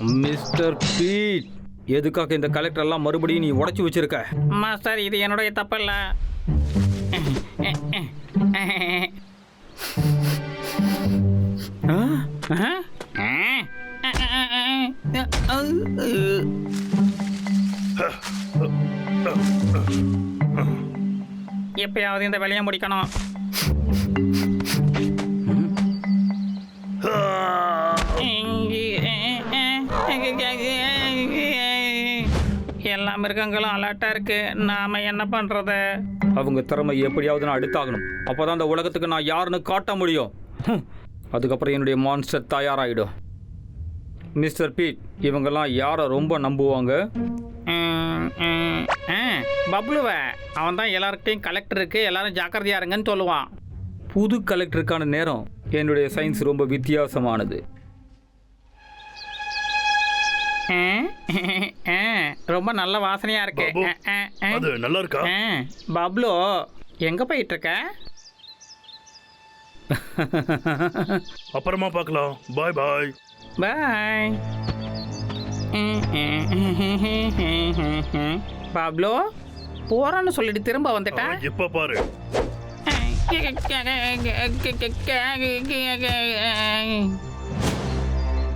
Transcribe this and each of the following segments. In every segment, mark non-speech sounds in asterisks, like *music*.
Mister beat எதுக்காக இந்த collector எல்லாம் மறுபடியும் நீ உடைச்சு வச்சிருக்க? மாஸ்டர் இது என்னுடைய தப்பு இல்ல எப்பயாவது இந்த வேலையை முடிக்கணும். மிருகங்களும் அலர்ட்டா இருக்கு. நாம என்ன பண்றது? அவங்க திறமை எப்படியாவது நான் அடுத்தாகணும். அப்போதான் அந்த உலகத்துக்கு நான் யாருன்னு காட்ட முடியும். அதுக்கப்புறம் என்னுடைய மான்ஸ்டர் தயாராகிடும் மிஸ்டர் பீட் இவங்கெல்லாம் யாரை ரொம்ப நம்புவாங்க? பப்ளுவ. அவன் தான் எல்லார்கிட்டையும் கலெக்டர் இருக்கு. எல்லாரும் ஜாக்கிரதையா இருங்கன்னு சொல்லுவான். புது கலெக்டருக்கான நேரம். என்னுடைய சயின்ஸ் ரொம்ப வித்தியாசமானது. ரொம்ப நல்ல வாசனையா இருக்கு. அது நல்லா இருக்கா? பப்ளு எங்க போயிட்டு இருக்க அப்புறமா பார்க்கலாம். பாய் பாய். பாய். பப்ளு போறான்னு சொல்லிட்டு திரும்ப வந்துட்டா? இப்ப பாரு.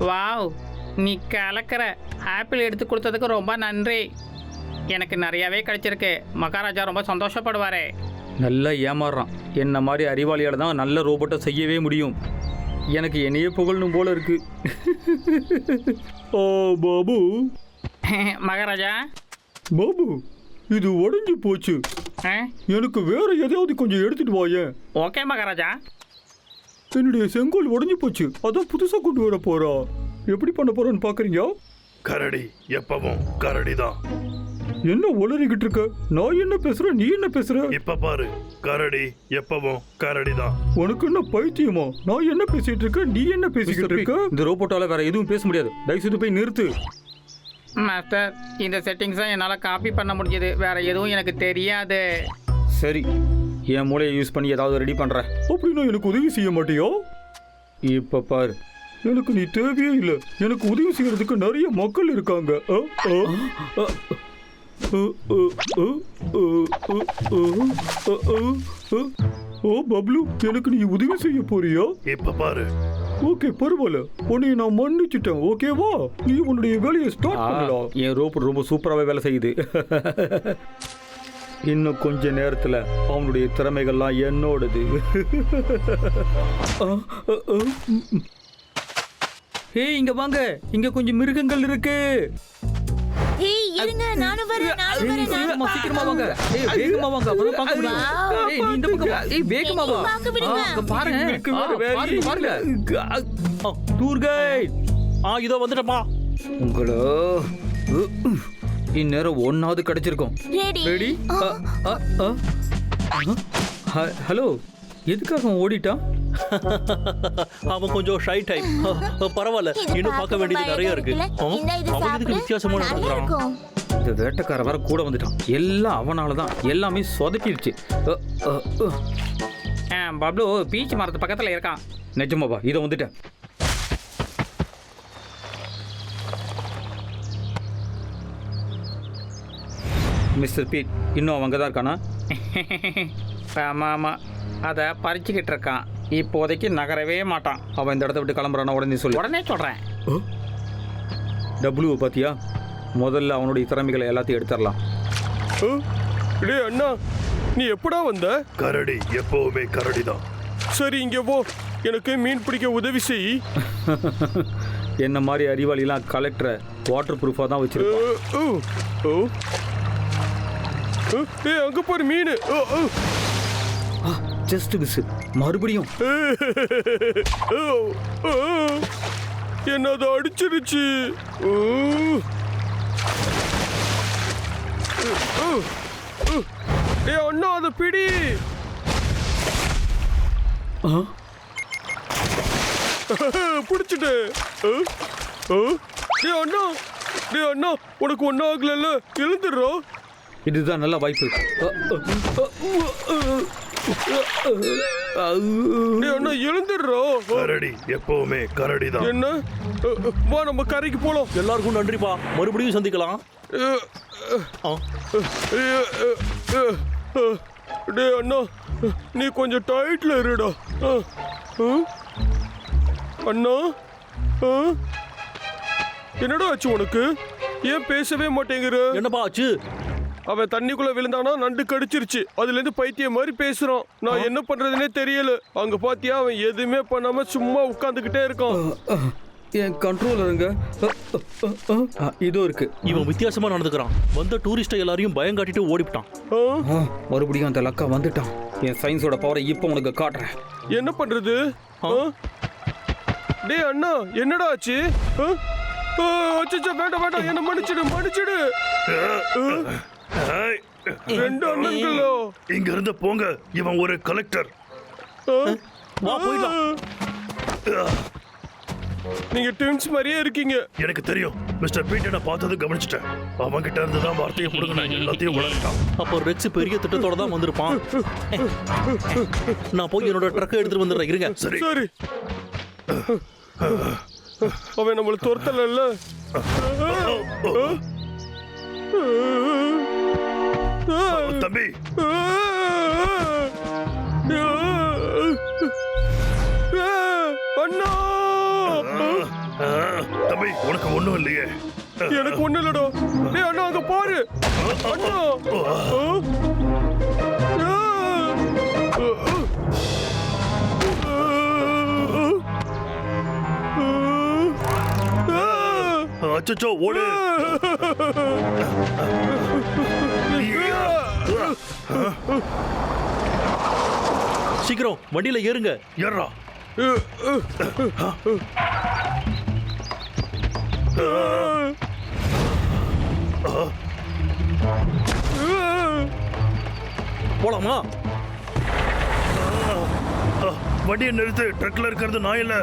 வாவ். நீ கலக்கிற ஆப்பிள் எடுத்து கொடுத்ததுக்கு ரொம்ப நன்றி. எனக்கு நிறையாவே கிடைச்சிருக்கு. மகாராஜா ரொம்ப சந்தோஷப்படுவாரே. நல்லா ஏமாறுறான். என்ன மாதிரி அறிவாளியால் தான் நல்ல ரோபோட்டை செய்யவே முடியும். எனக்கு என்னையே புகழணும் போல இருக்கு. ஓ பாபு. *laughs* மகாராஜா. பாபு இது உடைஞ்சு போச்சு. ஆ? எனக்கு வேற எதையாவது கொஞ்சம் எடுத்துட்டு வாயேன் ஓகே மகாராஜா. என்னுடைய செங்கோல் உடைஞ்சு போச்சு. அதான் புதுசா கொண்டு வர போறா. எப்படி பண்ண போறேன்னு பாக்குறீங்க? கரடி எப்பவும் கரடி தான் என்ன உளறிக்கிட்டு இருக்க? நான் என்ன பேசுறேன் நீ என்ன பேசுற? இப்ப பாரு கரடி எப்பவும் கரடி தான் உனக்கு என்ன பைத்தியமா? நான் என்ன பேசிட்டு இருக்க? நீ என்ன பேசிக்கிட்டு இருக்க? இந்த ரோபோட்டால வேற எதுவும் பேச முடியாது. தயவு செய்து போய் நிறுத்து. மாஸ்டர் இந்த செட்டிங்ஸை என்னால் காப்பி பண்ண முடிஞ்சது. வேற எதுவும் எனக்கு தெரியாது. சரி என் மூளையை யூஸ் பண்ணி ஏதாவது ரெடி பண்ற அப்படின்னா எனக்கு உதவி செய்ய மாட்டியா? இப்ப பாரு. எனக்கு நீ தேவையே இல்லை எனக்கு உதவி செய்யறதுக்கு நிறைய மக்கள் இருக்காங்க ஓ பப்ளு எனக்கு நீ உதவி செய்ய போறியா இப்ப பாரு ஓகே பரவாயில்ல உன்னை நான் மன்னிச்சிட்டேன் ஓகேவா நீ உன்னுடைய வேலையை ஸ்டார்ட் பண்ணலாம் என் ரோப்பு ரொம்ப சூப்பராகவே வேலை செய்யுது இன்னும் கொஞ்ச நேரத்தில் அவனுடைய திறமைகள்லாம் என்னோடது ஏய் இங்க வாங்க. இங்க கொஞ்சம் மிருகங்கள் இருக்கு. ஏய் இருங்க நானும் வரேன் நானும் வரேன் நானும் சீக்கிரமா வாங்க. ஏய் வேகமா வாங்க அப்பதான் பார்க்க முடியும். ஏய் நீ இந்த பக்கம் வா. ஏய் வேகமா வா. பார்க்க அங்க பாருங்க. இருக்கு பாருங்க பாருங்க. டூர் கைட் ஆ இதோ வந்துட்டப்பா உங்களோ? இந்நேரம் ஒன்னாவது கிடைச்சிருக்கும். ரெடி. ரெடி? ஹலோ. எதுக்காக ஓடிட்டான்? அவன் கொஞ்சம் ஷை டைப் பரவாயில்ல. இன்னும் பார்க்க வேண்டியது நிறைய இருக்கு. அவன் எதுக்கு வித்தியாசமான இருக்கும். இந்த வேட்டைக்கார வேற கூட வந்துட்டான். எல்லாம் அவனால தான் எல்லாமே சொதப்பிடுச்சு. பப்ளு பீச் மரத்து பக்கத்தில் இருக்கான். நிஜமாவா இதை வந்துட்டேன். மிஸ்டர் பீட் இன்னும் அவங்க தான் இருக்கானா? ஆமாம் ஆமாம் அதை பறிச்சுக்கிட்டு இருக்கான். இப்போதைக்கு நகரவே மாட்டான். அவன் இந்த இடத்த விட்டு கிளம்புறானா உடனே சொல்லு. உடனே சொல்கிறேன் டபுள்யூ பாத்தியா? முதல்ல அவனுடைய திறமைகளை எல்லாத்தையும் எடுத்துடலாம். டேய் அண்ணா நீ எப்படா வந்த? கரடி எப்பவுமே கரடி தான் சரி இங்க போ. எனக்கு மீன் பிடிக்க உதவி செய். என்ன மாதிரி அறிவாளிலாம் கலெக்டரை வாட்டர் ப்ரூஃபாக தான். அஹ், டேய் அங்க பாரு மீன். ஓ, ஓ. ஜஸ்ட் மிஸ் மறுபடியும். என்ன அதை அடிச்சிருச்சு. டேய் அண்ணா அதை பிடி அஹ். டேய் அண்ணா டேய் அண்ணா உனக்கு ஒன்றும் ஆகலைல்ல எழுந்துடுறோம் இதுதான் நல்ல வாய்ப்பு அ, அ, அ, அ, அ, அ, அ. டேய் அண்ணா எழுந்துடுறா. கரடி எப்பவுமே கரடி தான் என்ன வா நம்ம கரைக்கு போலாம். எல்லாருக்கும் நன்றிப்பா. மறுபடியும் சந்திக்கலாம். டேய் அண்ணா நீ கொஞ்சம் டைட்ல இருடா. அண்ணா? என்னடா ஆச்சு உனக்கு? ஏன் பேசவே மாட்டேங்கிற? என்னப்பா ஆச்சு? அவன் தண்ணிக்குள்ள விழுந்தானா? நண்டு கடிச்சிருச்சு. அதுல இருந்து பைத்தியம் மாதிரி பேசுறான். நான் என்ன பண்றதுனே தெரியல. அங்க பாத்தியா அவன் எதுவுமே பண்ணாம சும்மா உட்கார்ந்துகிட்டே இருக்கான். என் கண்ட்ரோலருங்க இதோ இருக்கு. இவன் வித்தியாசமா நடந்துக்கிறான். வந்த டூரிஸ்ட எல்லாரையும் பயம் காட்டிட்டு ஓடிவிட்டான். ஆ? ஆ, மறுபடியும் அந்த லக்கா வந்துட்டான். என் சயின்ஸோட பவரை இப்போ உனக்கு காட்டுறேன். என்ன பண்றது? ஆ? டேய் அண்ணா என்னடா ஆச்சு? அச்சச்சோ, வேண்டாம் வேண்டாம். என்ன மன்னிச்சிடு மன்னிச்சிடு. ரெண்டு அண்ணன்களோ? இங்க இருந்து போங்க இவன் ஒரு கலெக்டர்? வா போயிடலாம். நீங்க ட்வின்ஸ் மாதிரியே இருக்கீங்க. எனக்கு தெரியும் மிஸ்டர் பீட்டனை பார்த்தது கவனிச்சிட்டேன். அவன் கிட்ட இருந்து தான் வார்த்தையை புடுங்கினேன் எல்லாத்தையும் உளறிட்டான் அப்போ ரெக்ஸ் பெரிய திட்டத்தோட தான் வந்திருப்பான். நான் போய் என்னோட ட்ரக்கை எடுத்துட்டு வந்துடுறேன் இருங்க. சரி. சரி. அவன் நம்மள துரத்தல தம்பி. அண்ணா! தம்பி உனக்கு ஒண்ணும் இல்லையே. எனக்கு ஒண்ணு இல்லடா. டேய் அண்ணா அங்க பாரு. அண்ணா! அச்சச்சோ ஓடு. சீக்கிரம் வண்டியில ஏறுங்க. ஏறா. போலாமா? வண்டியை நிறுத்து ட்ரக்ல இருக்கிறது நான் இல்ல.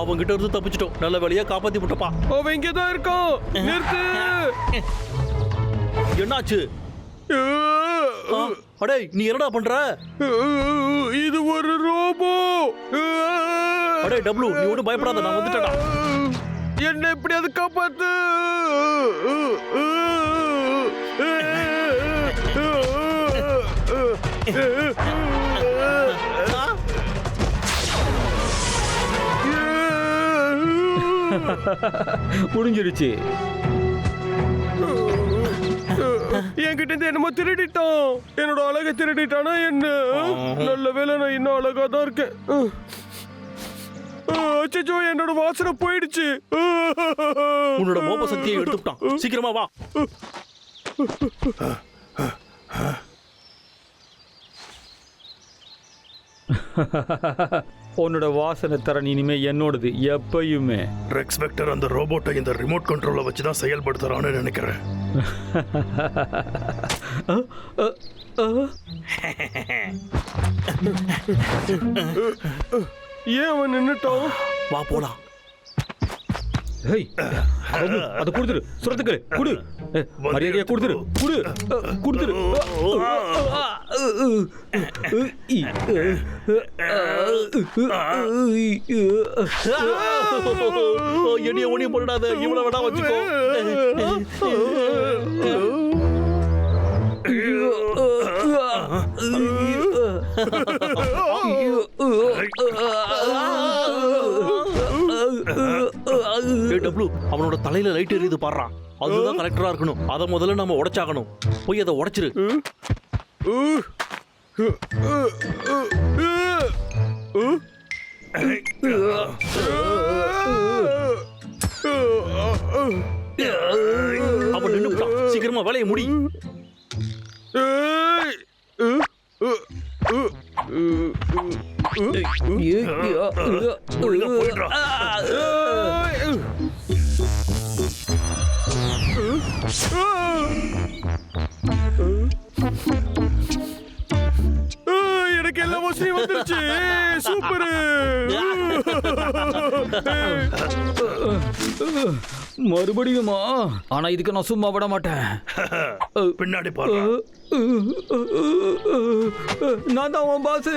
அவங்கிட்ட இருந்து தப்பிச்சிட்டோம். நல்ல வேலையா காப்பாத்தி விட்டப்பா. அவன் இங்கதான் இருக்கான். நிறுத்து. *laughs* என்னாச்சு? அடே நீ என்னடா பண்ற? இது ஒரு ரோபோ. அடே டப்ளு நீ ஒன்றும் பயப்படாத நான் வந்துட்டேடா என்ன எப்படியாவது காப்பாத்து? *laughs* முடிஞ்சிருச்சு என்கிட்ட இருந்து என்னமோ திருடிட்டான். என்னோட அழகை திருடிட்டானா என்ன? நல்ல வேளை நான் இன்னும் அழகா தான் இருக்கேன் அச்சோ என்னோட வாசனை போயிடுச்சு. உன்னோட மோப சக்தியை எடுத்துட்டான் சீக்கிரமா வா. *laughs* உன்னோட வாசனை தரன் இனிமே என்னோடது எப்பயுமே. ரெக்ஸ் வெக்டர் அந்த ரோபோட்டை இந்த ரிமோட் கண்ட்ரோலை வச்சு தான் செயல்படுத்துறான்னு நினைக்கிறேன். ஏன் அவன் நின்னுட்டான்? வா போலாம். ஹேய் அது அதை கொடுத்துரு சுரத்துக்கு கொடு ஏ, மரியாதையா கொடுத்துரு கொடு கொடுத்துரு என்னைய ஒன்றிய போடாத இவ்வளவு வேணா வச்சுக்கோ அவனோட தலையில லைட் எரியுது பாடுறான் அதுதான் கரெக்டரா இருக்கணும் அதை முதல்ல நம்ம உடைச்சாகணும் போய் அதை உடைச்சிரு அவன் நின்னுட்டான் சீக்கிரமா வேலையை முடி ஒழுங்கா எனக்கு எல்லா வசதியும் வந்துருச்சு. சூப்பர். மறுபடியுமா? ஆனா இதுக்கு நான் சும்மா விட மாட்டேன். *laughs* பின்னாடி பாரு நான் தான் உன் பாஸ்